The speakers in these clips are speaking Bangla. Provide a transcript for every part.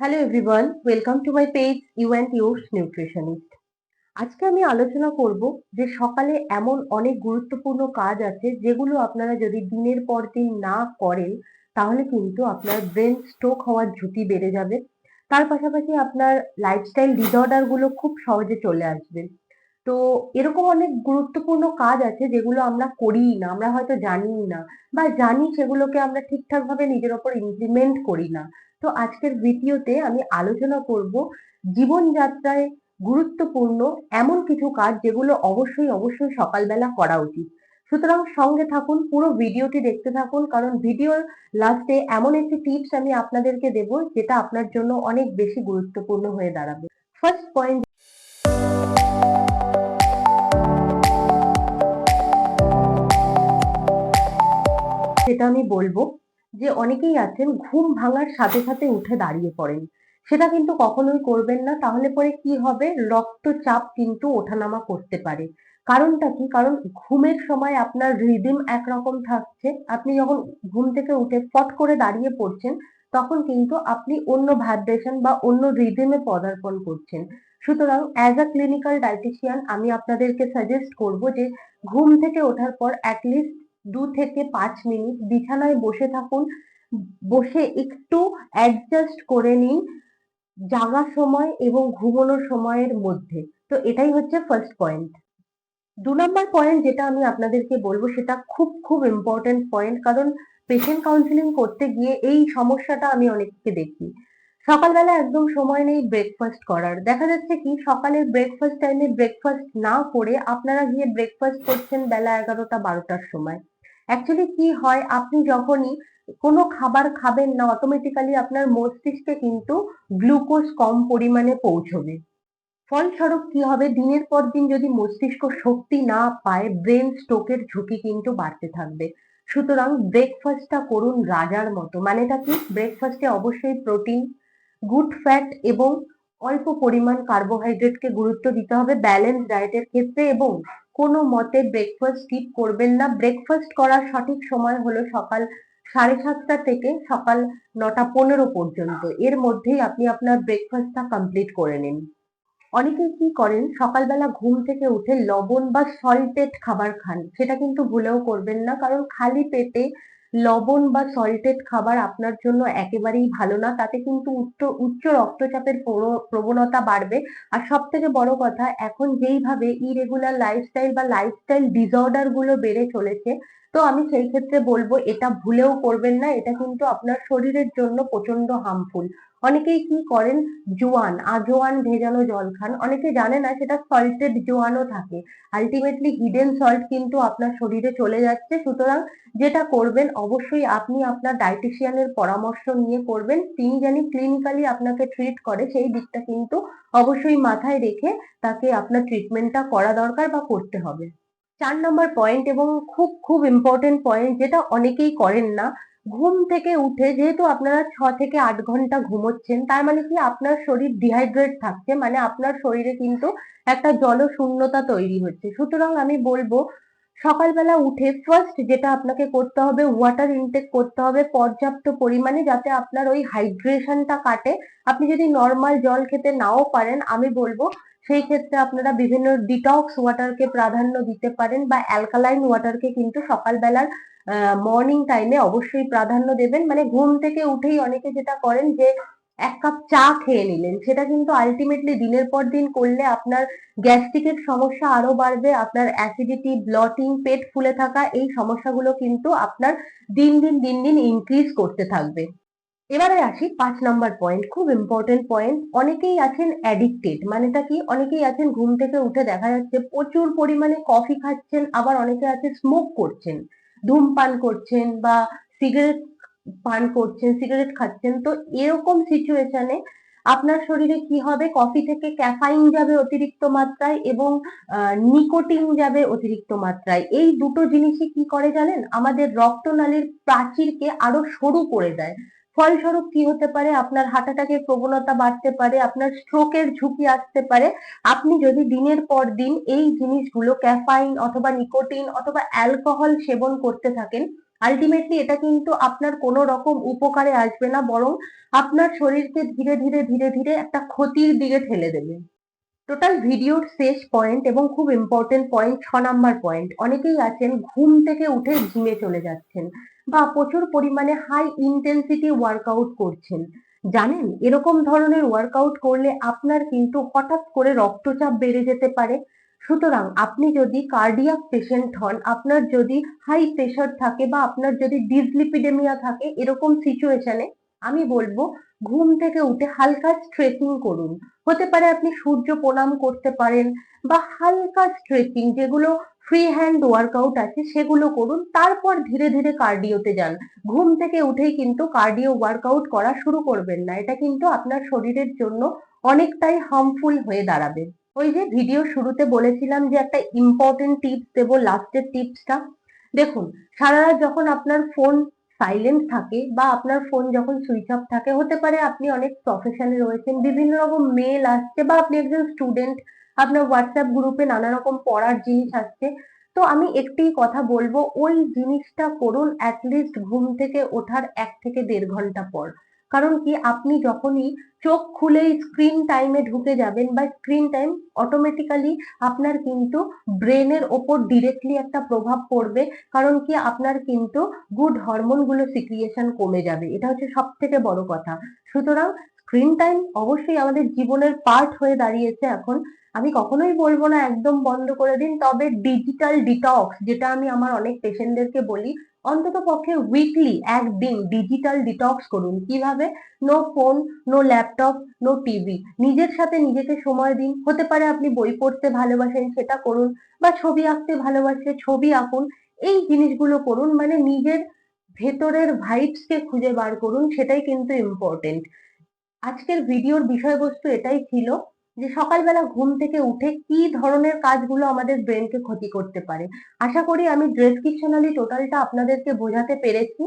Hello everyone welcome to my page you and yours nutritionist আজকে আমি আলোচনা করব যে সকালে এমন অনেক গুরুত্বপূর্ণ কাজ আছে যেগুলো আপনারা যদি দিনের পর দিন না করেন, তাহলে কিন্তু আপনার ব্রেন স্ট্রোক হওয়ার ঝুঁকি বেড়ে যাবে। তার পাশাপাশি আপনার লাইফস্টাইল ডিসঅর্ডারগুলো খুব সহজে চলে আসবে। তো এরকম অনেক গুরুত্বপূর্ণ কাজ আছে যেগুলো আমরা করিই না, আমরা হয়তো জানিই না, বা জানি সেগুলোকে আমরা ঠিকঠাক ভাবে নিজের ওপর ইমপ্লিমেন্ট করি না। তো আজকের ভিডিওতে আমি আলোচনা করব জীবনযাত্রায় গুরুত্বপূর্ণ এমন কিছু কাজ যেগুলো অবশ্যই অবশ্যই সকালবেলা করা উচিত। সুতরাং সঙ্গে থাকুন, পুরো ভিডিওটি দেখতে থাকুন, কারণ ভিডিওর লাস্টে এমন একটি টিপস আমি আপনাদেরকে দেব যেটা আপনার জন্য অনেক বেশি গুরুত্বপূর্ণ হয়ে দাঁড়াবে। ফার্স্ট পয়েন্ট যেটা আমি বলব যে অনেকেই আছেন ঘুম ভাঙার সাথে সাথে উঠে দাঁড়িয়ে পড়েন। সেটা কিন্তু কখনোই করবেন না, তাহলে পরে কি হবে? রক্তচাপ কিন্তু ওঠানামা করতে পারে। কারণটা কি? কারণ ঘুমের সময় আপনার রিদিম একরকম থাকছে। আপনি যখন ঘুম থেকে উঠে ফট করে দাঁড়িয়ে পড়ছেন, তখন কিন্তু আপনি অন্য ভাইব্রেশন বা অন্য রিদিমে পদার্পণ করছেন। সুতরাং অ্যাজ আ ক্লিনিক্যাল ডায়েটিশিয়ান আমি আপনাদেরকে সাজেস্ট করব যে ঘুম থেকে ওঠার পর অ্যাটলিস্ট দু থেকে পাঁচ মিনিট বিছানায় বসে থাকুন। বসে একটু অ্যাডজাস্ট করে নিন জাগার সময় এবং ঘুমানোর সময়ের মধ্যে। তো এটাই হচ্ছে ফার্স্ট পয়েন্ট দু নম্বর পয়েন্ট যেটা আমি আপনাদেরকে বলব, সেটা খুব খুব ইম্পর্টেন্ট পয়েন্ট কারণ পেশেন্ট কাউন্সিলিং করতে গিয়ে এই সমস্যাটা আমি অনেককে দেখি। সকালবেলা একদম সময় নেই ব্রেকফাস্ট করার। দেখা যাচ্ছে কি, সকালের ব্রেকফাস্ট টাইমে ব্রেকফাস্ট না করে আপনারা গিয়ে ব্রেকফাস্ট করছেন বেলা এগারোটা, বারোটার সময়। অ্যাকচুয়ালি কি হয়? আপনি যখনই কোনো খাবার খাবেন না অটোমেটিক্যালি আপনার মস্তিষ্কে কিন্তু গ্লুকোজ কম পরিমাণে পৌঁছবে। ফলস্বরূপ কি হবে? দিনের পর দিন যদি মস্তিষ্ক শক্তি না পায় ব্রেন স্ট্রোকের ঝুঁকি কিন্তু বাড়তে থাকবে। সুতরাং ব্রেকফাস্টটা করুন রাজার মতো। মানেটা কি? ব্রেকফাস্টে অবশ্যই প্রোটিন গুড ফ্যাট এবং অল্প পরিমাণ কার্বোহাইড্রেটকে গুরুত্ব দিতে হবে। ব্যালেন্স ডায়েটের ক্ষেত্রে এবং কোনো মতে ব্রেকফাস্ট স্কিপ করবেন না। ব্রেকফাস্ট করার সঠিক সময় হলো সকাল সাড়ে সাতটা থেকে সকাল নটা পনেরো পর্যন্ত। এর মধ্যেই আপনি আপনার ব্রেকফাস্টটা কমপ্লিট করে নিন। অনেকে কি করেন, সকালবেলা ঘুম থেকে উঠে লবণ বা সল্টেড খাবার খান। সেটা কিন্তু ভুলেও করবেন না, কারণ খালি পেটে লবণ বা সল্টেড খাবার আপনার জন্য একেবারেই ভালো না। তাতে কিন্তু উচ্চ উচ্চ রক্তচাপের প্রবণতা বাড়বে। আর সব থেকে বড় কথা, এখন যেইভাবে ইরেগুলার লাইফস্টাইল বা লাইফস্টাইল ডিসঅর্ডারগুলো বেড়ে চলেছে তো আমি সেই ক্ষেত্রে বলব, এটা ভুলেও করবেন না। এটা কিন্তু আপনার শরীরের জন্য প্রচণ্ড হার্মফুল অনেকেই কি করেন? জোয়ান, আজোয়ান ভেজানো জল খান। অনেকে জানে না, সেটা সল্টেড জোয়ানও থাকে। আলটিমেটলি হিডেন সল্ট কিন্তু আপনার শরীরে চলে যাচ্ছে। সুতরাং যেটা করবেন, অবশ্যই আপনি আপনার ডায়েটিশিয়ানের পরামর্শ নিয়ে করবেন। তিনি জানি ক্লিনিক্যালি আপনাকে ট্রিট করে, সেই দিকটা কিন্তু অবশ্যই মাথায় রেখে তাকে আপনার ট্রিটমেন্টটা করা দরকার বা করতে হবে। চার নম্বর পয়েন্ট এবং খুব খুব ইম্পর্টেন্ট পয়েন্ট যেটা অনেকেই করেন না। ঘুম থেকে উঠে যেহেতু আপনারা ছ থেকে আট ঘণ্টা ঘুমোচ্ছেন, তার মানে কি আপনার শরীর ডিহাইড্রেট থাকছে মানে আপনার শরীরে কিন্তু একটা জলশূন্যতা তৈরি হচ্ছে। সুতরাং আমি বলব, সকালবেলা উঠে ফার্স্ট যেটা আপনাকে করতে হবে ওয়াটার ইনটেক করতে হবে পর্যাপ্ত পরিমাণে যাতে আপনার ওই হাইড্রেশনটা কাটে। আপনি যদি নর্মাল জল খেতে নাও পারেন, আমি বলব সেই ক্ষেত্রে আপনারা বিভিন্ন ডিটক্স ওয়াটারকে প্রাধান্য দিতে পারেন বা অ্যালকালাইন ওয়াটারকে কিন্তু সকালবেলার মর্নিং টাইমে অবশ্যই প্রাধান্য দেবেন। মানে ঘুম থেকে উঠেই অনেকে যেটা করেন যে এক কাপ চা খেয়ে নিলেন। সেটা কিন্তু আলটিমেটলি দিনের পর দিন করলে আপনার গ্যাস্ট্রিকের সমস্যা আরও বাড়বে, আপনার অ্যাসিডিটি ব্লটিং পেট ফুলে থাকা, এই সমস্যাগুলো কিন্তু আপনার দিন দিন দিন দিন ইনক্রিজ করতে থাকবে। এবারে আসি পাঁচ নাম্বার পয়েন্ট খুব ইম্পর্টেন্ট পয়েন্ট অনেকেই আছেন অ্যাডিক্টেড মানেটা কি? অনেকেই আছেন ঘুম থেকে উঠে দেখা যাচ্ছে প্রচুর পরিমাণে কফি খাচ্ছেন, আবার অনেকে আছে স্মোক করছেন ধূমপান করছেন বা সিগারেট পান করছেন সিগারেট খাচ্ছেন। তো এরকম সিচুয়েশনে আপনার শরীরে কি হবে? কফি থেকে ক্যাফাইন যাবে অতিরিক্ত মাত্রায় এবং নিকোটিন যাবে অতিরিক্ত মাত্রায়। এই দুটো জিনিসই কি করে জানেন? আমাদের রক্তনালীর প্রাচীরকে আরও সরু করে দেয়। ফলস্বরূপ কি হতে পারে? আপনার হার্ট অ্যাটাকের প্রবণতা বাড়তে পারে, আপনার স্ট্রোকের ঝুঁকি আসতে পারে। আপনি যদি দিনের পর দিন এই জিনিসগুলো ক্যাফাইন অথবা নিকোটিন অথবা অ্যালকোহল সেবন করতে থাকেন আলটিমেটলি এটা কিন্তু আপনার কোনো রকম উপকারে আসবে না, বরং আপনার শরীরকে ধীরে ধীরে ধীরে ধীরে একটা ক্ষতির দিকে ঠেলে দেবে। টোটাল ভিডিওর শেষ পয়েন্ট এবং খুব ইম্পর্টেন্ট পয়েন্ট ছ নাম্বার পয়েন্ট অনেকেই আছেন ঘুম থেকে উঠে জিমে চলে যাচ্ছেন। বা প্রচুর পরিমাণে হাই ইন্টেন্সিটি ওয়ার্কআউট করছেন। জানেন, এরকম ধরনের ওয়ার্কআউট করলে আপনার কিন্তু হঠাৎ করে রক্তচাপ বেড়ে যেতে পারে। সুতরাং আপনি যদি কার্ডিয়াক পেশেন্ট হন, আপনার যদি হাই প্রেশার থাকে বা আপনার যদি ডিসলিপিডেমিয়া থাকে, এরকম সিচুয়েশনে আমি বলব ঘুম থেকে উঠে হালকা স্ট্রেচিং করুন। হতে পারে আপনি সূর্য প্রণাম করতে পারেন বা হালকা স্ট্রেচিং যেগুলো ফ্রি হ্যান্ড ওয়ার্কআউট আছে, সেগুলো করুন। তারপর ধীরে ধীরে কার্ডিওতে যান। ঘুম থেকে উঠেই কিন্তু কার্ডিও ওয়ার্কআউট করা শুরু করবেন না। এটা কিন্তু আপনার শরীরের জন্য অনেকটাই হার্মফুল হয়ে দাঁড়াবে। ওই যে ভিডিও শুরুতে বলেছিলাম যে একটা ইম্পর্টেন্ট টিপস দেবো লাস্টের টিপসটা দেখুন, সারা রাত যখন আপনার ফোন সাইলেন্ট থাকে বা আপনার ফোন যখন সুইচ অফ থাকে, হতে পারে আপনি অনেক প্রফেশনে রয়েছেন, বিভিন্ন রকম মেল আসছে বা আপনি একজন স্টুডেন্ট আপনার হোয়াটসঅ্যাপ গ্রুপে নানা রকম পড়ার জিনিস আসছে। তো আমি একটি কথা বলব, ওই জিনিসটা করুন অ্যাটলিস্ট ঘুম থেকে ওঠার এক থেকে দেড় ঘণ্টা পর। কারণ কি, আপনি যখনই চোখ খুলেই স্ক্রিন টাইমে ঢুকে যাবেন বা স্ক্রিন টাইম অটোমেটিক্যালি আপনার কিন্তু ব্রেনের ওপর ডিরেক্টলি একটা প্রভাব পড়বে। কারণ কি, আপনার কিন্তু গুড হরমোনগুলো সিক্রিয়েশন কমে যাবে। এটা হচ্ছে সব থেকে বড় কথা। সুতরাং স্ক্রিন টাইম অবশ্যই আমাদের জীবনের পার্ট হয়ে দাঁড়িয়েছে এখন। আমি কখনোই বলব না একদম বন্ধ করে দিন। তবে ডিজিটাল ডিটক্স যেটা আমি আমার অনেক পেশেন্টদেরকে বলি, অন্তত পক্ষে উইকলি একদিন ডিজিটাল ডিটক্স করুন। কীভাবে? No phone no laptop no TV নিজের সাথে নিজেকে সময় দিন। হতে পারে আপনি বই পড়তে ভালোবাসেন, সেটা করুন বা ছবি আঁকতে ভালোবাসে ছবি আঁকুন। এই জিনিসগুলো করুন মানে নিজের ভেতরের ভাইবসকে খুঁজে বার করুন, সেটাই কিন্তু ইম্পর্টেন্ট আজকের ভিডিওর বিষয়বস্তু এটাই ছিল। যে সকালবেলা ঘুম থেকে উঠে কি ধরনের কাজগুলো আমাদের ব্রেনকে ক্ষতি করতে পারে। আশা করি আমি ডেসক্রিপশনালি টোটালটা আপনাদেরকে বোঝাতে পেরেছি।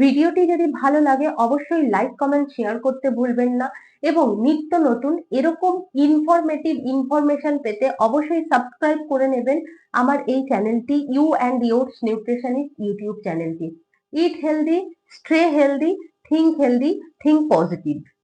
ভিডিওটি যদি ভালো লাগে, অবশ্যই লাইক কমেন্ট শেয়ার করতে ভুলবেন না। এবং নিত্য নতুন এরকম ইনফরমেটিভ ইনফরমেশন পেতে অবশ্যই সাবস্ক্রাইব করে নেবেন আমার এই চ্যানেলটি you and yours nutritionist YouTube চ্যানেলটি eat healthy stay healthy think healthy think positive